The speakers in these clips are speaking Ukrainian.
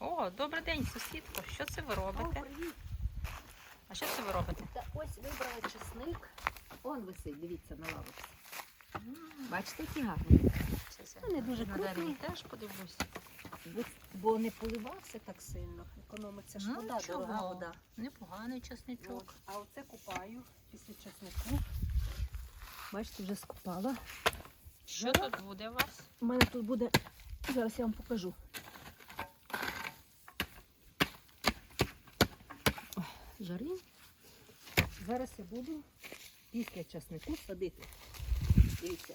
О, добрий день, сусідко. Що це ви О, робите? привіт. А що це ви робите? Та ось вибрали чесник. Он висить, дивіться, на лавочці. Бачите, який гарний. Це, це. Ну, не дуже На крупний. теж подивлюсь. Бо- Бо не поливався так сильно. Економиться ж Ну, вода, дорога вода. Непоганий чесничок. От. А оце купаю після чеснику. Бачите, вже скупала. Що тут буде у вас? У мене тут буде. Зараз я вам покажу. Жари. Зараз я буду після часнику садити. Дивіться.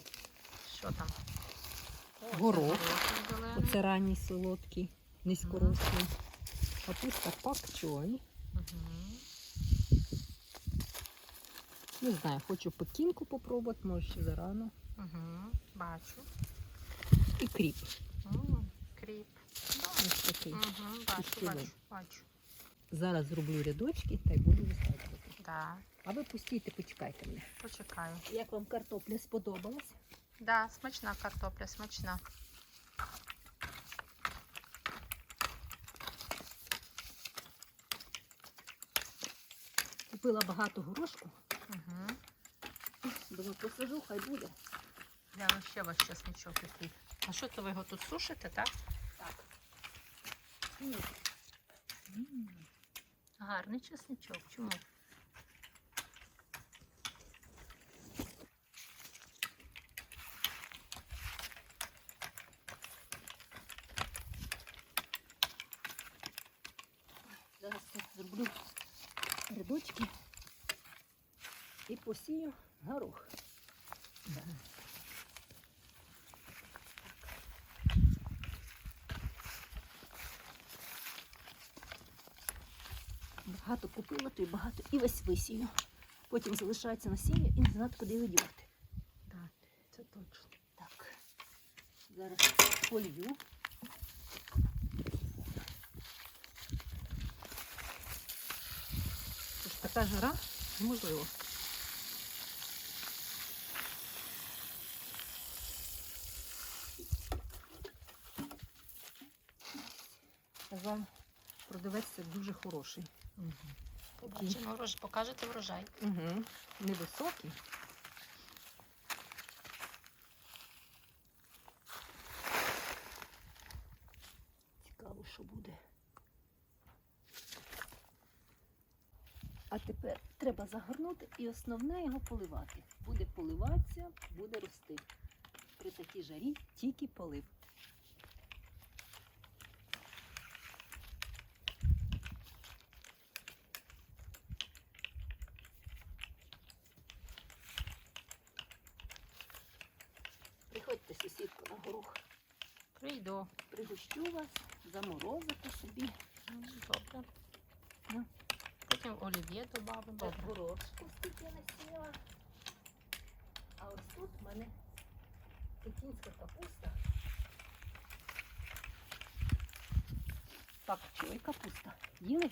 Що там? О, Горох. це. Оце ранній солодкий, низькорослий. Капуста пак чой. Не знаю, хочу пекінку попробувати, може ще зарано. Мгм. Бачу. І кріп. М, Кріп. Ось такий. Мгм, Бачу, бачу, бачу. Зараз зроблю рядочки та й буду висаджувати. Да, А ви пустійте, почекайте мене. почекаю. Як вам картопля сподобалась? Да, смачна картопля, смачна. Купила багато горошку. Угу. Думаю, посажу, хай буде. Гляну ще ваш чесничок який. А що то ви його тут сушите, так? Так. М, Гарний чесничок. Чому? Зараз я зроблю рядочки і посію горох. Багато купила, то й багато і весь висію. Потім залишається насіння і не знати, куди його дівати. Так, це точно. Так, зараз полью. Тож така жара неможливо. Казав, продавець це дуже хороший. Угу. Побачимо, покажете врожай. Угу. Невисокий. Цікаво, що буде. А тепер треба загорнути і основне його поливати. Буде поливатися, буде рости. При такій жарі тільки полив. Приходьте, сусідко, на горох. Прийду. Пригощу вас, заморозите собі. Добре. Ну. Потім олів'є додамо. Так, горошку скільки насіла. А ось тут в мене пекінська капуста. Пакчой капуста. Їли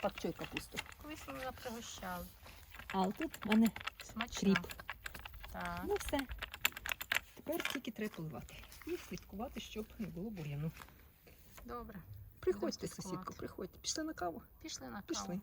пакчой капусту. Колись ми пригощали. А тут в мене Смачно. кріп. Так. Ну все. Тепер тільки треба поливати. І слідкувати, щоб не було бур'яну. Добре. Приходьте, сусідку, сусідко, приходьте. Пішли на каву. Пішли на каву. Пішли.